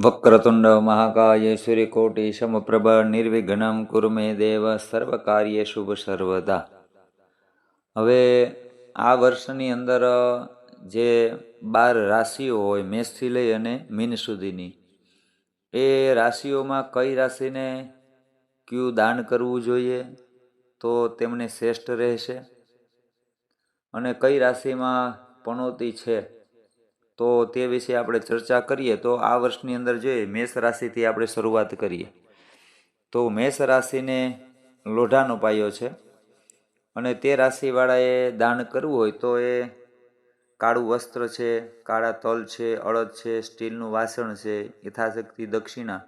વક્રતુંડ મહાકાય સૂર્યકોટિ સમપ્રભ નિર્વિઘ્નમ કુરુ મે દેવ સર્વકાર્ય શુભ સર્વદા હવે આ વર્ષની અંદર, જે બાર રાશિઓ હોય, મેષથી લઈ અને મીન સુધીની, એ રાશિઓમાં કઈ રાશિને કયું દાન કરવું જોઈએ? તો તેમને શ્રેષ્ઠ રહેશે. અને કઈ રાશિમાં પણોતી છે? તો તે વિશે આપણે ચર્ચા કરીએ તો આ વર્ષની અંદર જોઈએ મેષ રાશિથી આપણે શરૂઆત કરીએ. તો મેષ રાશિને લોઢાનો પાયો છે અને તે રાશિવાળાએ દાન કરવું હોય તો એ કાળું વસ્ત્ર છે, કાળા તલ છે અડદ છે, સ્ટીલનું વાસણ છે, યથાશક્તિ દક્ષિણા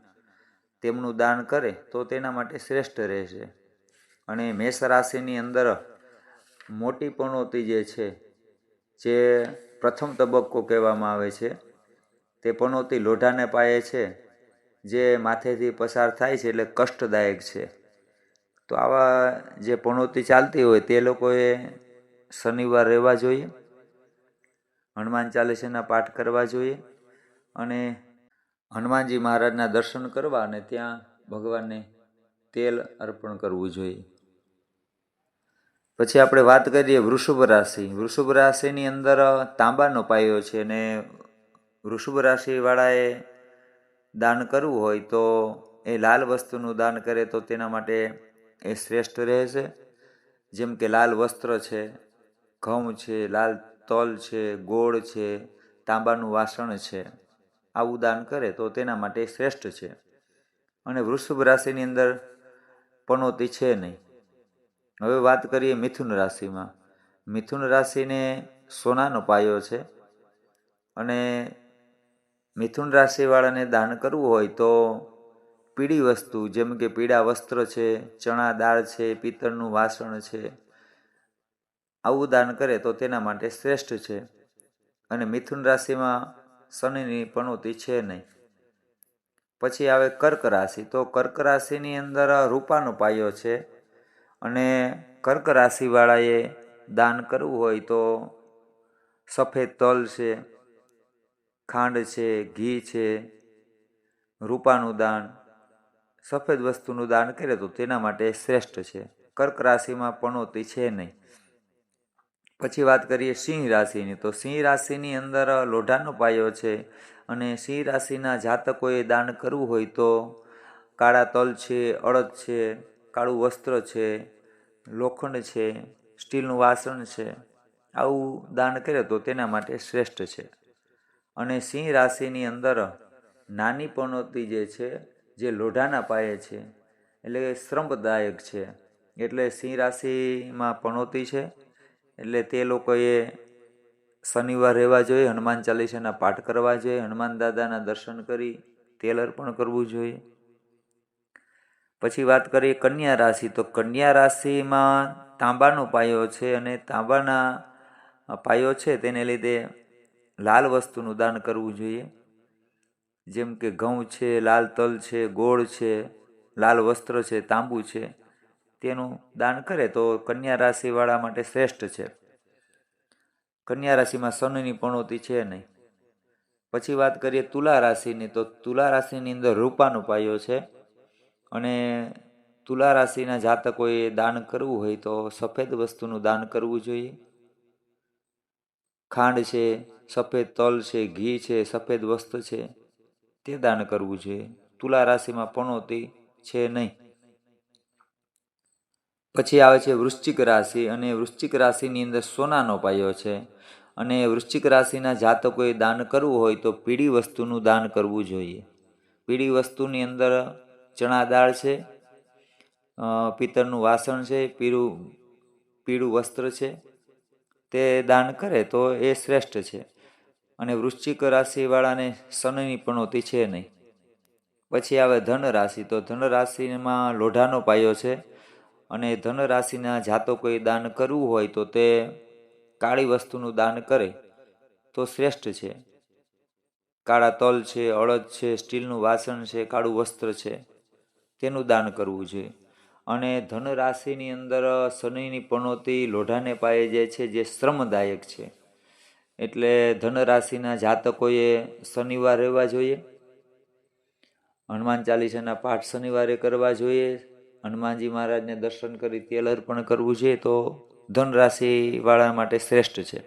તેમનું દાન કરે તો તેના માટે શ્રેષ્ઠ રહેશે. અને મેષ રાશિની અંદર મોટી પણોતી જે છે, જે પ્રથમ તબક્કો કહેવામાં આવે છે. તે પનોતી લોઢાને પાયે છે, જે માથેથી પસાર થાય છે એટલે કષ્ટદાયક છે. તો આવા જે પનોતી ચાલતી હોય તે લોકોએ શનિવાર રહેવા જોઈએ, હનુમાન ચાલીસાના પાઠ કરવા જોઈએ અને હનુમાનજી મહારાજના દર્શન કરવા અને ત્યાં ભગવાનને તેલ અર્પણ કરવું જોઈએ. પછી આપણે વાત કરીએ વૃષભ રાશિ. વૃષભ રાશિની અંદર તાંબાનો પાયો છે અને વૃષભ રાશિવાળાએ દાન કરવું હોય તો એ લાલ વસ્તુનું દાન કરે તો તેના માટે એ શ્રેષ્ઠ રહેશે. જેમ કે લાલ વસ્ત્ર છે, ઘઉં છે, લાલ તલ છે, ગોળ છે, તાંબાનું વાસણ છે, આવું દાન કરે તો તેના માટે શ્રેષ્ઠ છે. અને વૃષભ રાશિની અંદર પનોતી છે નહીં. હવે વાત કરીએ મિથુન રાશિમાં. મિથુન રાશિને સોનાનો પાયો છે અને મિથુન રાશિવાળાને દાન કરવું હોય તો પીળી વસ્તુ, જેમ કે પીળા વસ્ત્ર છે, ચણા દાળ છે, પિત્તળનું વાસણ છે, આવું દાન કરે તો તેના માટે શ્રેષ્ઠ છે. અને મિથુન રાશિમાં શનિની પણોતી છે નહીં. પછી આવે કર્ક રાશિ, તો કર્ક રાશિની અંદર રૂપાનો પાયો છે અને કર્ક રાશિવાળાએ દાન કરવું હોય તો સફેદ તલ છે, ખાંડ છે, ઘી છે, રૂપાનું દાન, સફેદ વસ્તુનું દાન કરે તો તેના માટે શ્રેષ્ઠ છે. કર્ક રાશિમાં પણોતી છે નહીં. પછી વાત કરીએ સિંહ રાશિની, તો સિંહ રાશિની અંદર લોઢાનો પાયો છે અને સિંહ રાશિના જાતકોએ દાન કરવું હોય તો કાળા તલ છે અડદ છે, કાળું વસ્ત્ર છે લોખંડ છે, સ્ટીલનું વાસણ છે, આવું દાન કરે તો તેના માટે શ્રેષ્ઠ છે. અને સિંહ રાશિની અંદર નાની પનોતી જે છે, જે લોઢાના પાયે છે, એટલે શ્રમદાયક છે. એટલે સિંહ રાશિમાં પનોતી છે, એટલે તે લોકોએ શનિવાર રહેવા જોઈએ, હનુમાન ચાલીસાના પાઠ કરવા જોઈએ, હનુમાન દાદાના દર્શન કરી તેલ અર્પણ કરવું જોઈએ. પછી વાત કરીએ કન્યા રાશિ. તો કન્યા રાશિમાં તાંબાનો પાયો છે અને તાંબાના પાયો છે તેને લીધે લાલ વસ્તુનું દાન કરવું જોઈએ. જેમ કે ઘઉં છે, લાલ તલ છે, ગોળ છે, લાલ વસ્ત્ર છે, તાંબુ છે, તેનું દાન કરે તો કન્યા રાશિવાળા માટે શ્રેષ્ઠ છે. કન્યા રાશિમાં શનિની પણોતી છે નહીં. પછી વાત કરીએ તુલા રાશિની. તો તુલા રાશિની અંદર રૂપાનો પાયો છે. અને તુલા રાશિના જાતકોએ દાન કરવું હોય તો સફેદ વસ્તુનું દાન કરવું જોઈએ. ખાંડ છે, સફેદ તલ છે, ઘી છે, સફેદ વસ્ત્ર છે, તે દાન કરવું જોઈએ. તુલા રાશિમાં પણોતી છે નહીં. પછી આવે છે વૃશ્ચિક રાશિ અને વૃશ્ચિક રાશિની અંદર સોનાનો પાયો છે અને વૃશ્ચિક રાશિના જાતકોએ દાન કરવું હોય તો પીળી વસ્તુનું દાન કરવું જોઈએ. પીળી વસ્તુની અંદર ચણા દાળ છે પિત્તળનું વાસણ છે, પીળું પીળું વસ્ત્ર છે, તે દાન કરે તો એ શ્રેષ્ઠ છે. અને વૃશ્ચિક રાશિવાળાને શનિની પણોતી છે નહીં. પછી આવે ધન રાશિ તો ધન રાશિમાં લોઢાનો પાયો છે અને ધન રાશિના જાતકોએ દાન કરવું હોય તો તે કાળી વસ્તુનું દાન કરે તો શ્રેષ્ઠ છે. કાળા તલ છે અડદ છે, સ્ટીલનું વાસણ છે, કાળું વસ્ત્ર છે. તેનું દાન કરવું જોઈએ અને ધન રાશિની અંદર શનિની પનોતી લોઢાને પાયે જે છે, જે શ્રમદાયક છે. એટલે ધન રાશિના જાતકોએ શનિવાર રહેવા જોઈએ. હનુમાન ચાલીસાના પાઠ શનિવારે કરવા જોઈએ. હનુમાનજી મહારાજને દર્શન કરી તેલ અર્પણ કરવું જોઈએ તો ધન રાશિવાળા માટે શ્રેષ્ઠ છે.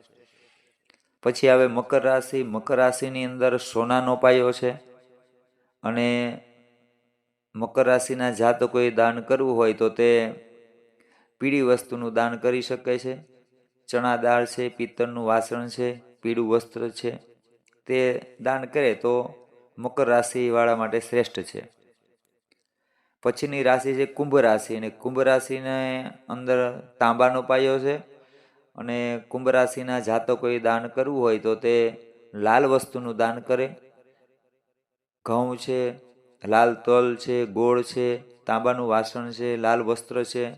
પછી આવે મકર રાશિ. મકર રાશિની અંદર સોનાનો પાયો છે. અને મકર રાશિના જાતકોએ દાન કરવું હોય તો તે પીળી વસ્તુનું દાન કરી શકે છે. ચણા દાળ છે, પિત્તળનું વાસણ છે, પીળું વસ્ત્ર છે, તે દાન કરે તો મકર રાશિવાળા માટે શ્રેષ્ઠ છે. પછીની રાશિ છે કુંભ રાશિ અને કુંભ રાશિને અંદર તાંબાનો પાયો છે અને કુંભ રાશિના જાતકોએ દાન કરવું હોય તો તે લાલ વસ્તુનું દાન કરે. ઘઉં છે લાલ તલ છે, ગોળ છે, તાંબાનું વાસણ છે, લાલ વસ્ત્ર છે,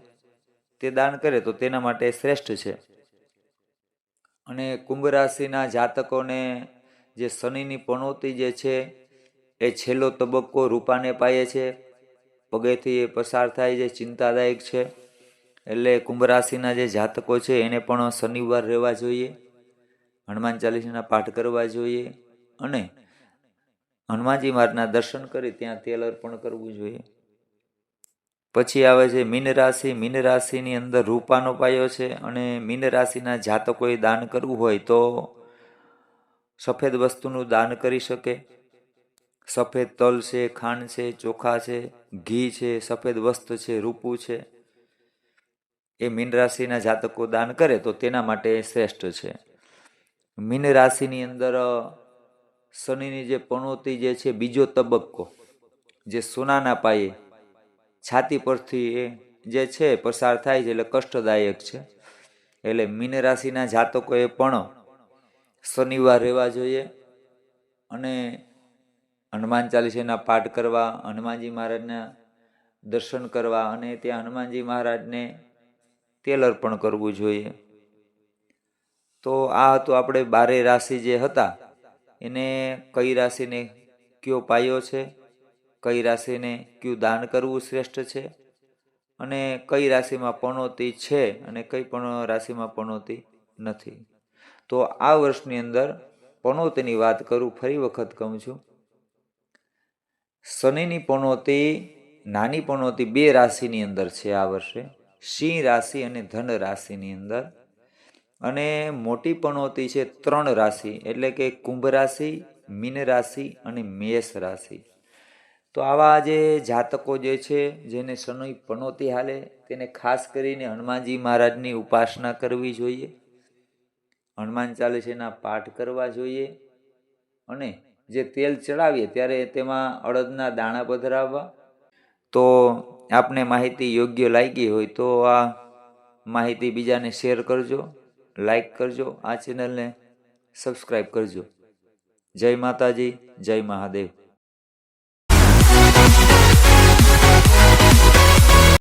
તે દાન કરે તો તેના માટે શ્રેષ્ઠ છે. અને કુંભ રાશિના જાતકોને જે શનિની પણોતી જે છે, એ છેલ્લો તબક્કો રૂપાને પાયે છે. પગેથી એ પસાર થાય છે, ચિંતાદાયક છે. એટલે કુંભ રાશિના જે જાતકો છે, એને પણ શનિવાર રહેવા જોઈએ, હનુમાન ચાલીસાના પાઠ કરવા જોઈએ અને હનુમાનજી મહારાજના દર્શન કરી ત્યાં તેલ અર્પણ કરવું જોઈએ. પછી આવે છે મીન રાશિ. મીન રાશિની અંદર રૂપાનો પાયો છે અને મીન રાશિના જાતકોએ દાન કરવું હોય તો સફેદ વસ્તુનું દાન કરી શકે. સફેદ તલ છે, ખાંડ છે, ચોખા છે, ઘી છે, સફેદ વસ્તુ છે, રૂપું છે. એ મીન રાશિના જાતકો દાન કરે તો તેના માટે શ્રેષ્ઠ છે. મીન રાશિની અંદર શનિની જે પણોતી જે છે, બીજો તબક્કો, જે સોનાના પાયે છાતી પરથી એ જે છે, પસાર થાય છે, એટલે કષ્ટદાયક છે. એટલે મીન રાશિના જાતકોએ પણ શનિવાર રહેવા જોઈએ અને હનુમાન ચાલીસાના પાઠ કરવા, હનુમાનજી મહારાજના દર્શન કરવા અને ત્યાં હનુમાનજી મહારાજને તેલ અર્પણ કરવું જોઈએ. તો આ હતું આપણે બારે રાશિ જે હતા એને કઈ રાશિને કયો પાયો છે? કઈ રાશિને કયું દાન કરવું શ્રેષ્ઠ છે? અને કઈ રાશિમાં પણોતી છે અને કઈ પણ રાશિમાં પણોતી નથી? તો આ વર્ષની અંદર પણોતીની વાત કરું, ફરી વખત કહું છું. શનિની પણોતી, નાની પણોતી બે રાશિની અંદર છે આ વર્ષે. સિંહ રાશિ અને ધન રાશિની અંદર. અને મોટી પનોતી છે ત્રણ રાશિ, એટલે કે કુંભ રાશિ, મીન રાશિ અને મેષ રાશિ. તો આવા જે જાતકો જે છે, જેને શનિ પનોતી હાલે, તેને ખાસ કરીને હનુમાનજી મહારાજની ઉપાસના કરવી જોઈએ. હનુમાન ચાલીસાના પાઠ કરવા જોઈએ અને જે તેલ ચડાવીએ ત્યારે તેમાં અડદના દાણા પધરાવવા. તો આપને માહિતી યોગ્ય લાગી હોય તો આ માહિતી બીજાને શેર કરજો. લાઈક કરજો આ ચેનલને સબસ્ક્રાઈબ કરજો. જય માતાજી જય મહાદેવ.